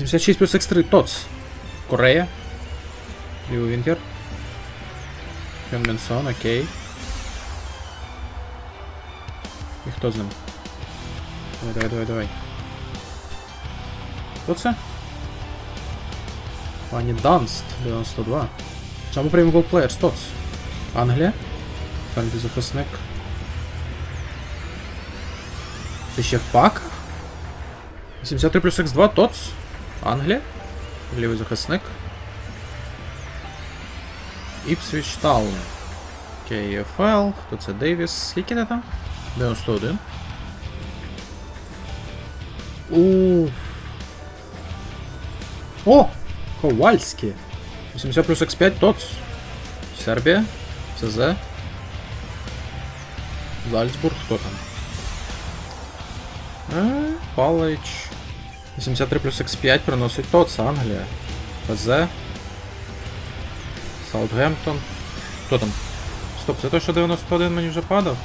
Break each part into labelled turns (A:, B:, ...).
A: 86 плюс X3 ТОЦ. Корея. Ліо Вінкер. Хьон Мінсон, окей. І хто з ним? Давай, давай, давай, давай. Хто це? Пані Данст, 92. Чому приймемо голплеєр? Стоц. Англія. Фенді захисник. Ти ще в паках? 73 плюс X2, ТОЦ. Англія. Лівий захисник. Іпсвіч Таун. КФЛ. Хто це Дейвіс? Скільки не там? 91. У. О! Ковальський. 80 плюс X5 ТОЦ. Сербія. ЦЗ. Зальцбург, хто там? Е, Палич. 83 плюс X5 приносить ТОЦ, Англія. ПЗ. Саутгемптон. Хто там? Стоп, це той, що 91 мені вже падав?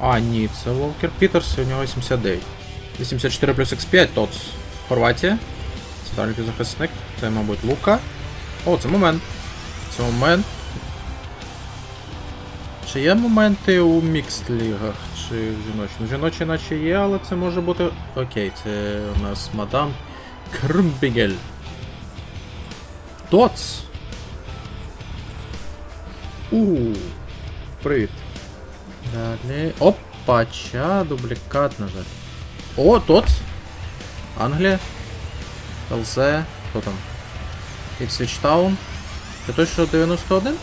A: А, ні, це Волкер Пітерс, у нього 89. 84 плюс X5 ТОЦ. Хорватія. Центральний захисник. Це, мабуть, Лука. О, це момент. Це момент. Чи є моменти у мікст лігах, чи в жіночі? Ну, жіночі наче є, але це може бути. Окей, це у нас мадам Крмбігель. Тоц. У. Привіт. Далі. Опача, дублікат, на. О, Тоц. Англія. ЛЗ. Хто там? Town. Це той, що 91?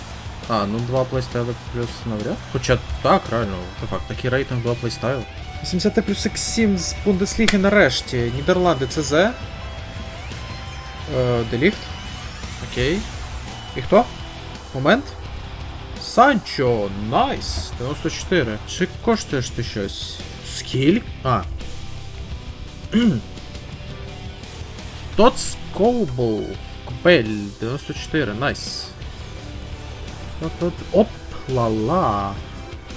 A: А, ну 2 плейстайли плюс навряд. Хоча так, реально, факт, такий рейтинг 2 плейстайл. 80 плюс X7 з Бундесліги нарешті. Нідерланди ЦЗ. Е, Деліфт. Окей. І хто? Момент. Санчо, найс. 94. Чи коштуєш ти щось? Скіль? А. Тоц Колбл. Купель 94, найс. От, оп, ла-ла.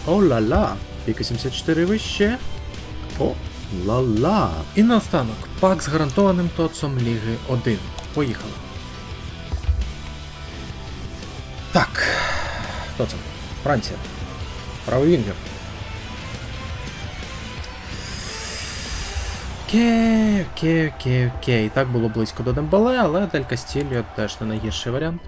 A: О-ла-ла. Піка 74 вище. О, ла-ла. І наостанок, пак з гарантованим тоцом Ліги 1. Поїхали. Так. Хто це? Франція. Правий вінгер. Окей, окей, окей, окей. Так було близько до Дембале, але Дель Кастільо теж не найгірший варіант.